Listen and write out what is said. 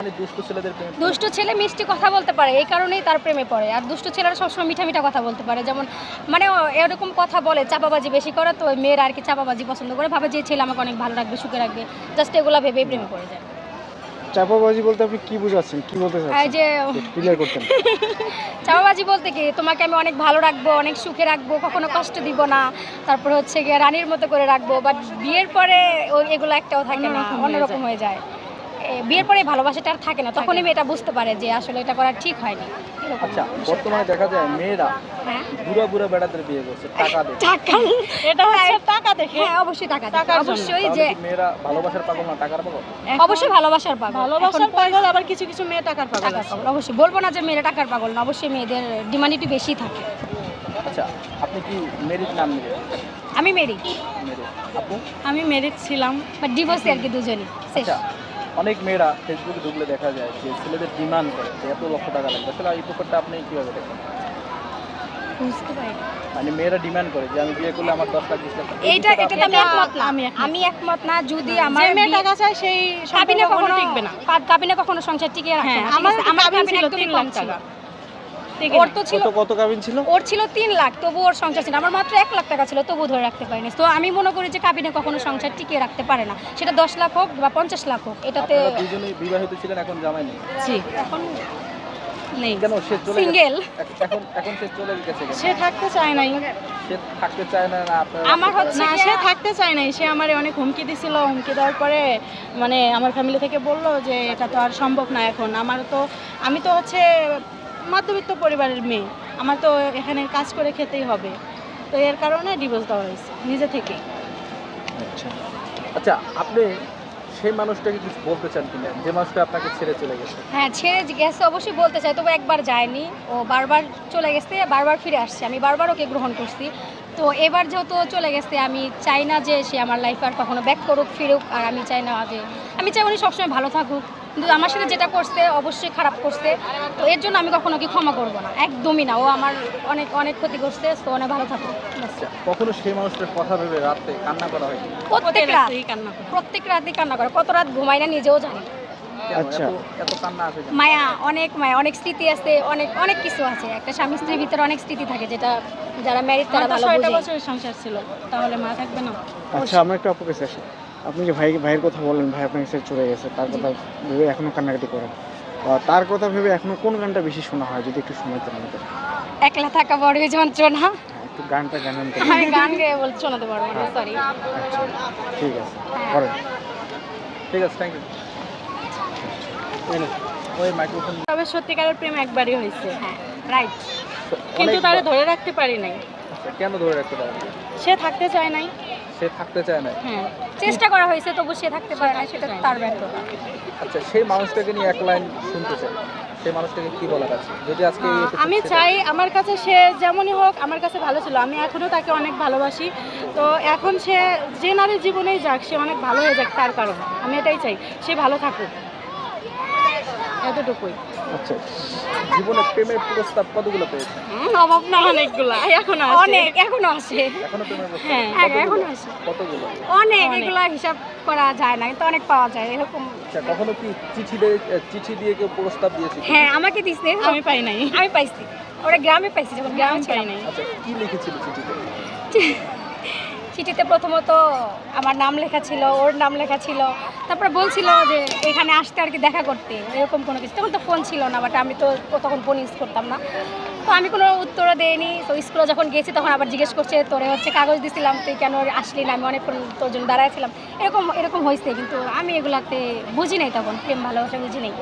মানে দুষ্ট ছেলে মিষ্টি কথা বলতে পারে এই কারণেই তার প্রেমে পড়ে। আর দুষ্ট ছেলেরা সবসময় মিঠা মিঠা কথা বলতে পারে। যেমন মানে এরকম কথা বলে চাপাবাজি বেশি করে তো মেয়েরা আর কি চাপাবাজি পছন্দ করে। ভাবে যে ছেলে আমাকে অনেক ভালো রাখবে সুখে রাখবে জাস্ট এগুলা ভেবেই প্রেমে পড়ে যায়। চাপাবাজি বলতে আপনি কি বুঝাচ্ছেন? কি বলতে চাচ্ছেন? যে ক্লিয়ার করতেন। চাপাবাজি বলতে কি তোমাকে আমি অনেক ভালো রাখব অনেক সুখে রাখব কখনো কষ্ট দিব না। তারপর হচ্ছে গিয়ে রানীর মতো করে রাখব বাট বিয়ের পরে ওই এগুলো একটাও থাকে না অন্যরকম হয়ে যায়। বিয়ের পরে ভালোবাসাটা আর থাকে না তখনই মেয়েটা বুঝতে পারে যে আসলে এটা করা ঠিক হয়নি। আচ্ছা বর্তমানে দেখা যায় মেয়েরা হ্যাঁ। বুড়া বুড়া বেড়াদের বিয়ে করছে টাকা দিয়ে টাকা। এটা হচ্ছে টাকা দেখে। হ্যাঁ অবশ্যই টাকা টাকা অবশ্যই যে মেয়েরা ভালোবাসার পাগল না টাকার পাগল? অবশ্যই ভালোবাসার পাগল। ভালোবাসার পাগল আবার কিছু কিছু মেয়ে টাকার পাগল অবশ্যই। বলব না যে মেয়েরা টাকার পাগল না অবশ্যই মেয়েদের ডিমান্ড একটু বেশি থাকে। আচ্ছা আপনি কি মেরিট নাম নিলেন আমি মেরি মেরিট আপু? আমি মেরিট ছিলাম। বাট ডিভোর্সে আর কি দুজনই। শেষ আচ্ছা অনেক মেয়েরা ফেসবুকে ঢুকলে দেখা যায় যে ছেলেদের ডিমান্ড করে যে এত লক্ষ টাকা লাগবে। আসলে এই ব্যাপারটা আপনি কীভাবে দেখেন? বুঝতে পারি। মানে মেয়েরা ডিমান্ড করে যে আমি বিয়ে করলে আমার দশ লাখ বিশ লাখ টাকা- এইটা এটা আমি একমত না। আমি একমত। আমি একমত না যদি আমার মেয়ে টাকা চায় সেই কাবিনে কখনো টিকবে না। কাবিনে কখনো সংসার টিকে রাখে হ্যাঁ না আমার আমার কাবিনে একদমই কম লাখ ছিল। টাকা ওর তো ছিল কত কাবিন ছিল? ওর ছিল তিন লাখ তবু ওর সংসার ছিল আমার মাত্র এক লাখ টাকা ছিল তবু ধরে রাখতে পারিনি। তো আমি মনে করি যে কাবিনে কখনো সংসার টিকিয়ে রাখতে পারে না। সেটা দশ লাখ হোক বা পঞ্চাশ লাখ হোক এটাতে দুজনেই বিবাহিত ছিলেন এখন জামাই নেই। জি। এখন নেই। কেন সে চলে সিঙ্গেল এখন এখন সে চলে গেছে সে থাকতে চায় নাই। সে থাকতে চায় না না আপনার আমার হচ্ছে না সে থাকতে চায় নাই। সে আমারে অনেক হুমকি দিছিল। হুমকি দেওয়ার পরে মানে আমার ফ্যামিলি থেকে বলল যে এটা তো আর সম্ভব না এখন। আমার তো আমি তো হচ্ছে মধ্যবিত্ত পরিবারের মেয়ে। আমার তো এখানে কাজ করে খেতেই হবে। তো এর কারণে ডিভোর্স দেওয়া হয়েছে নিজে থেকেই। আচ্ছা। আচ্ছা আপনি সেই মানুষটাকে কিছু বলতে চান কিনা? যে মানুষটা আপনাকে ছেড়ে চলে গেছে। হ্যাঁ ছেড়ে গেছে অবশ্যই বলতে চাই তবে একবার যায়নি। ও বারবার চলে গেছে বারবার ফিরে আসছে। আমি বারবার ওকে গ্রহণ করছি। তো এবার যেহেতু চলে গেছে আমি চাই না যে সে আমার লাইফে আর কখনো ব্যাক করুক ফিরুক। আর আমি চাই না যে আমি চাই উনি সবসময় ভালো থাকুক। কিন্তু আমার সাথে যেটা করছে অবশ্যই খারাপ করছে। তো এর জন্য আমি কখনো কি ক্ষমা করব না। একদমই না। ও আমার অনেক অনেক ক্ষতি করছে। তো অনেক ভালো ব্যাস। আচ্ছা কখনো সেই মানুষটার কথা ভেবে রাতে কান্না করা হয় প্রত্যেক রাত রাতেই কান্না করে। প্রত্যেক রাতই কান্না করে। কত রাত ঘুমাই না নিজেও জানি আচ্ছা। এত- এত কান্না আসে মায়া অনেক মায়া অনেক স্মৃতি আছে অনেক অনেক কিছু আছে। একটা স্বামী স্ত্রীর ভিতরে অনেক স্মৃতি থাকে যেটা যারা ম্যারিড তারা ভালো বোঝে। বছরের সংসার ছিল। তাহলে মা থাকবে না? আচ্ছা আমরা একটু আপুকে শেষ আপনি যে ভাই ভাইয়ের কথা বলেন ভাই আপনাকে ছেড়ে চলে গেছে তার কথা ভেবে এখনও কান্নাকাটি করেন। তার কথা ভেবে এখনও কোন গানটা বেশি শোনা হয় যদি একটু শোনাতেন আমাদের একলা থাকা বড়ই যন্ত্রণা হ্যাঁ, একটু গানটা গান আমি গান গেয়ে বলতে শোনাতে পারব না সরি ঠিক আছে করেন ঠিক আছে থ্যাংক ইউ ওই মাইক্রোফোন তবে সত্যিকারের প্রেম একবারই হয়েছে হ্যাঁ রাইট কিন্তু তারে ধরে রাখতে পারি নাই। কেন ধরে রাখতে পারেন সে থাকতে চায় নাই। সে থাকতে চায় না। হ্যাঁ চেষ্টা করা হয়েছে তবু সে থাকতে পারে না সেটা তার ব্যর্থতা। আচ্ছা সেই মানুষটাকে নিয়ে এক লাইন শুনতে চাই। সেই মানুষটাকে কি বলার আছে? যদি আজকে আমি চাই আমার কাছে সে যেমনই হোক আমার কাছে ভালো ছিল। আমি এখনও তাকে অনেক ভালোবাসি। তো এখন সে যে নারীর জীবনেই যাক সে অনেক ভালো হয়ে যাক তার কারণ। আমি এটাই চাই সে ভালো থাকুক। এতটুকুই। আচ্ছা জীবনে প্রেমের প্রস্তাব কতগুলো পেয়েছে হুম, অভাব না অনেকগুলা। এখন অনেক এখনও আসে এখনও প্রেমের হ্যাঁ, হ্যাঁ এখনও আসে কতগুলো? অনেক। এগুলো হিসাব করা যায় না কিন্তু অনেক পাওয়া যায় এরকম। আচ্ছা কখনো কি চিঠি দিয়ে চিঠি দিয়ে কেউ প্রস্তাব দিয়েছে? হ্যাঁ আমাকে দিচ্ছে আমি পাই নাই। আমি পাইছি। ওরা গ্রামে পাইছি যখন গ্রামে পাই নাই। আচ্ছা কি লিখেছিল চিঠিতে? চিঠিতে প্রথমত আমার নাম লেখা ছিল, ওর নাম লেখা ছিল। তারপরে বলছিল যে এখানে আসতে আর কি দেখা করতে, এরকম কোনো কিছু। তখন তো ফোন ছিল না বাট আমি তো তখন ফোন ইউজ করতাম না। তো আমি কোনো উত্তরও দেইনি। তো স্কুলে যখন গেছি, তখন আবার জিজ্ঞেস করছে, তোরে হচ্ছে কাগজ দিছিলাম, তুই কেন আসলি না? আমি অনেকক্ষণ তোর জন্য দাঁড়াইছিলাম এরকম এরকম হয়েছে কিন্তু আমি এগুলাতে বুঝি নাই তখন। প্রেম ভালোবাসা বুঝি নাই।